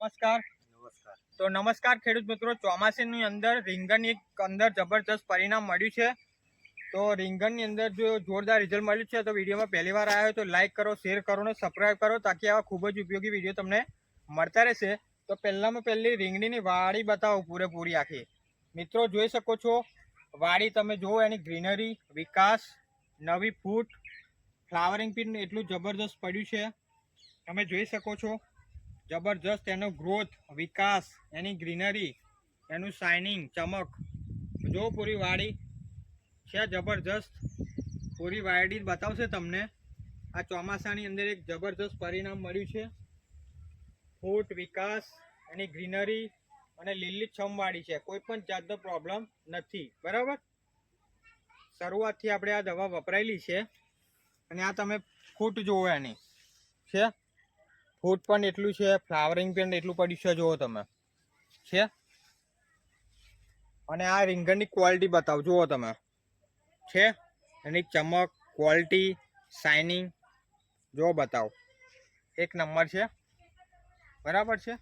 નમસ્કાર. નમસ્કાર. તો નમસ્કાર ખેડૂત મિત્રો ચોમાસાની અંદર રીંગણની એક અંદર જબરજસ્ત પરિણામ મળ્યું છે. તો રીંગણની અંદર જો જોરદાર રિઝલ્ટ મળ્યું છે તો વિડીયોમાં પહેલી વાર આવ્યો તો લાઈક કરો શેર કરો ને સબસ્ક્રાઈબ કરો તાકી આવા ખૂબ જ ઉપયોગી વીડિયો તમને મળતા રહેશે. તો પહેલામાં પહેલી રીંગણીની વાડી બતાવો પૂરેપૂરી આખી. મિત્રો જોઈ શકો છો વાડી તમે જુઓ એની ગ્રીનરી વિકાસ નવી ફૂટ ફ્લાવરિંગ પીન એટલું જબરજસ્ત પડ્યું છે. તમે જોઈ શકો છો. જબરજસ્ત એનો ગ્રોથ વિકાસ, એની ગ્રીનરી એનું શાઇનિંગ ચમક. જો પૂરી વાડી છે જબરજસ્ત, પૂરી વાડી બતાવશે તમને. આ ચોમાસાની અંદર એક જબરજસ્ત પરિણામ મળ્યું છે. ફૂટ, વિકાસ, એની ગ્રીનરી અને લીલી છમવાળી છે. કોઈ પણ જાતનો પ્રોબ્લેમ નથી. બરાબર? શરૂઆતથી આપણે આ દવા વપરાયેલી છે. અને આ તમે ફૂટ જુઓ એની. છે? ફૂટ પણ એટલું છે ફ્લાવરિંગ પણ એટલું પડ્યું છે જુઓ તમે. છે? અને આ રીંગણની ક્વોલિટી બતાવો જુઓ તમે. છે? એની ચમક ક્વોલિટી શાઇનિંગ જો બતાવો. એક નંબર છે. બરાબર છે?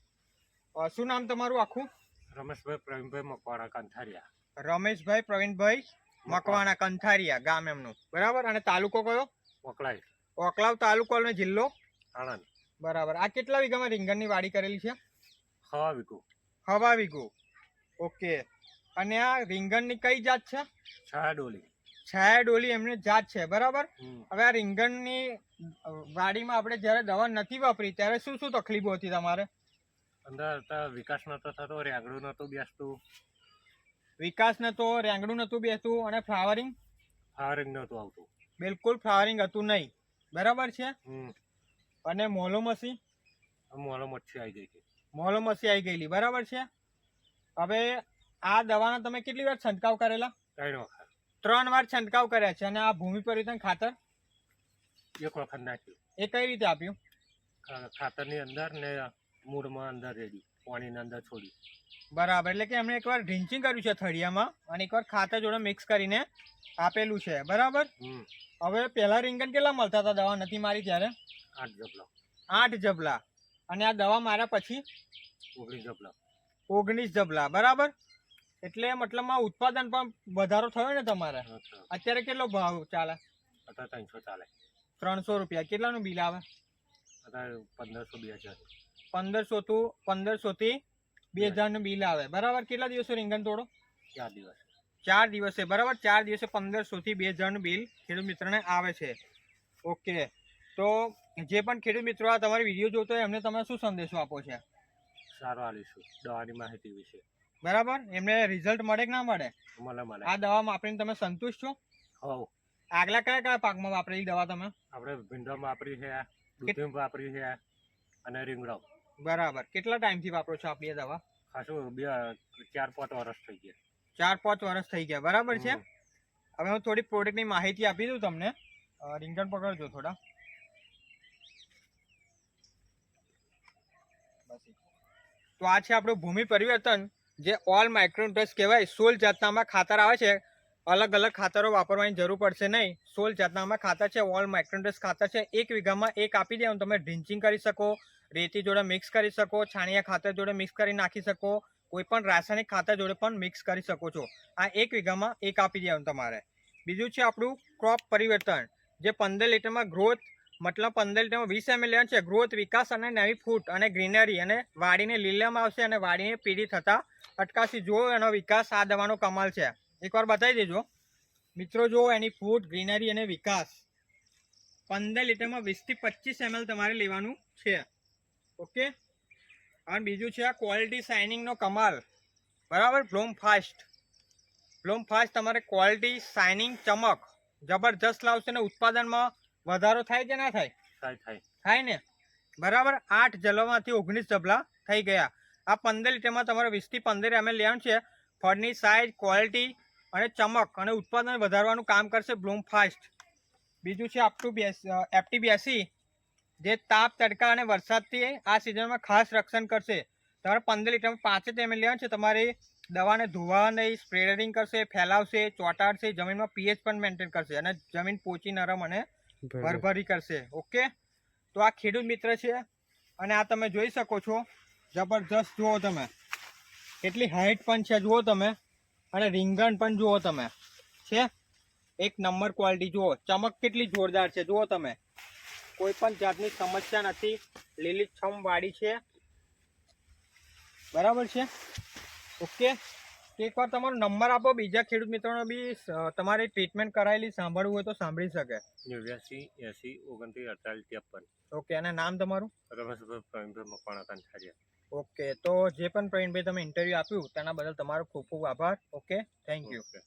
શું નામ તમારું આખું? રમેશભાઈ પ્રવીણભાઈ મકવાણા કંથારિયા. રમેશભાઈ પ્રવીણભાઈ મકવાણા. કંથારિયા ગામ એમનું. બરાબર? અને તાલુકો કયો? ઓકલાવ ઓકલાવ તાલુકો અને જિલ્લો? આણંદ. બરાબર. આ કેટલા વીઘામાં રીંગણની વાડી કરેલી છે? હવા વીઘો. હવા વીઘો. ઓકે. અને આ રીંગણની કઈ જાત છે? છાયા ડોલી. છાયા ડોલી એમની જાત છે. બરાબર? હવે આ રીંગણની વાડીમાં આપણે જ્યારે દવા નથી વાપરી ત્યારે શું શું તકલીફો હતી તમારે? અંદર વિકાસ નતો થતો રેંગડું નતું બેસતું. વિકાસ નતો રેંગડું નતું બેસતું અને ફ્લાવરિંગ? ફ્લાવરિંગ નતું આવતું. બિલકુલ ફ્લાવરિંગ હતું નહીં. બરાબર છે? અને મોલો મસી? મોલો મચ્છી આવી ગઈ હતી મોલોમસી આવી ગયેલી. બરાબર છે? હવે આ દવાના તમે કેટલી વાર છંટકાવ કરેલા? ત્રણ વખત. ત્રણ વાર છંટકાવ કર્યા છે અને આ ભૂમિ પરિવર્તન ખાતર એક વખત નાખ્યું. એ કઈ રીતે આપ્યું? ખાતરની અંદર ને મૂળમાં અંદર રેડી. પાણીની અંદર છોડી બરાબર. એટલે કે એમણે એકવાર ડ્રિન્ચિંગ કર્યું છે થળિયામાં અને એકવાર ખાતર જોડે મિક્સ કરીને આપેલું છે. બરાબર? હવે પહેલા રીંગણ કેટલા મળતા હતા દવા? નથી મારી ત્યારે? આઠ જબલો. આઠ જબલા. અને આ દવા માર્યા પછી? ઓગણીસ જબલા. ઓગણીસ જબલા. બરાબર? એટલે મતલબમાં ઉત્પાદન પણ વધારો થયો ને તમારે? અત્યારે કેટલો ભાવ ચાલે? ત્રણસો ચાલે. ત્રણસો રૂપિયા. કેટલાનું બિલ આવે? પંદરસો બે હજાર. પંદરસો તું પંદરસો થી બે હજારનું બિલ આવે. બરાબર? કેટલા દિવસો રીંગણ તોડો? ચાર દિવસ. ચાર દિવસે. બરાબર? ચાર દિવસે પંદરસો થી બે હજારનું બિલ ખેડૂત મિત્રને આવે છે. ઓકે. તો જે પણ ખેડૂત મિત્રો આ તમારી વીડિયો જોતો હોય એમને તમે શું સંદેશો આપો છે? સારું આલીશું દવાની માહિતી વિશે. બરાબર? એમને રિઝલ્ટ મળે કે ના મળે? મળે મળે. આ દવા વાપરીને તમે સંતુષ્ટ છો? હોવ. આગલા કયા કયા પાકમાં વાપરેલી દવા તમે? આપણે ભીંડો વાપરી છે દૂધી વાપરી છે અને રીંગણો. બરાબર. કેટલા ટાઈમથી વાપરો છો આપ બે દવા? ખાસું બે ચાર પાંચ વર્ષ થઈ ગયા. ચાર પાંચ વર્ષ થઈ ગયા. બરાબર છે? હવે હું થોડી પ્રોડક્ટની માહિતી આપી દઉં તમને. રીંગણ પકડજો થોડા. તો આ છે આપણું ભૂમિ પરિવર્તન જે ઓલ માઇક્રોન્યુટ્રસ કહેવાય. સોલ જાતનામાં ખાતર આવે છે. અલગ અલગ ખાતરો વાપરવાની જરૂર પડશે નહીં. સોલ જાતનામાં ખાતર છે ઓલ માઇક્રોન્યુટ્રસ ખાતર છે. એક વીઘામાં એક આપી દેવાનું તમે ડ્રિન્ચિંગ કરી શકો. રેતી જોડે મિક્સ કરી શકો, છાણિયા ખાતર જોડે મિક્સ કરી નાખી શકો કોઈ પણ રાસાયણિક ખાતર જોડે પણ મિક્સ કરી શકો છો. આ એક વીઘામાં એક આપી દેવાનું તમારે. બીજું છે આપણું ક્રોપ પરિવર્તન, જે પંદર લીટરમાં ગ્રોથ મતલબ પંદર લીટરમાં વીસ એમએલ લેવાનું છે. ગ્રોથ વિકાસ અને નવી ફૂટ અને ગ્રીનરી અને વાડીને લીલામાં આવશે અને વાડીને પીળી થતા અટકાશી જુઓ એનો વિકાસ, આ દવાનો કમાલ છે. એકવાર બતાવી દેજો. મિત્રો, જુઓ એની ફૂટ ગ્રીનરી અને વિકાસ. પંદર લીટરમાં વીસથી પચીસ એમએલ તમારે લેવાનું છે. ઓકે? અને બીજું છે આ ક્વોલિટી શાઇનિંગનો કમાલ. બરાબર? બ્લોમ ફાસ્ટ બ્લોમ ફાસ્ટ તમારે ક્વોલિટી શાઇનિંગ ચમક જબરજસ્ત લાવશે ને ઉત્પાદનમાં વધારો થાય કે ના થાય? થાય થાય. થાય ને? બરાબર? આઠ જલોમાંથી ઓગણીસ જબલા થઈ ગયા. આ પંદર લીટરમાં તમારે વીસથી પંદર એમએલ લેવાનું છે. ફળની સાઇઝ ક્વોલિટી અને ચમક અને ઉત્પાદન વધારવાનું કામ કરશે બ્લૂમ ફાસ્ટ બીજું છે આપટુ બેસ એફટી બ્યાસી જે તાપ તડકા અને વરસાદથી આ સિઝનમાં ખાસ રક્ષણ કરશે. તમારે પંદર લીટરમાં પાંચ એમ લેવાનું છે. તમારી દવાને ધોવા નહીં સ્પ્રેડરિંગ કરશે ફેલાવશે ચોંટાડશે જમીનમાં પીએચ પણ મેન્ટેન કરશે અને જમીન પોચી નરમ અને ભરભરી કરશે. ઓકે? તો આ ખેડૂત મિત્ર છે અને આ તમે જોઈ શકો છો. જબરજસ્ત જુઓ તમે. કેટલી હાઈટ પણ છે જુઓ તમે. અને રીંગણ પણ જુઓ તમે. છે? એક નંબર ક્વોલિટી જુઓ. ચમક કેટલી જોરદાર છે જુઓ તમે. કોઈ પણ જાતની સમસ્યા નથી. લીલીછમ વાડી છે. બરાબર છે? ઓકે. એકવાર તમારો નંબર આપો. બીજા ખેડૂત મિત્રોને બી તમારી ટ્રીટમેન્ટ કરાયેલી સાંભળવું હોય તો સાંભળી શકે. નેવ્યાસી એસી ઓગણત્રીસ અડતાલીસ ત્રેપન. ઓકે. અને નામ તમારું? રમેશભાઈ પ્રવીણભાઈ મકવાણા કંઠારિયા ઓકે. તો જે પણ પ્રવીણભાઈ તમે ઇન્ટરવ્યૂ આપ્યું તેના બદલ તમારો ખૂબ ખૂબ આભાર. ઓકે. Thank you okay.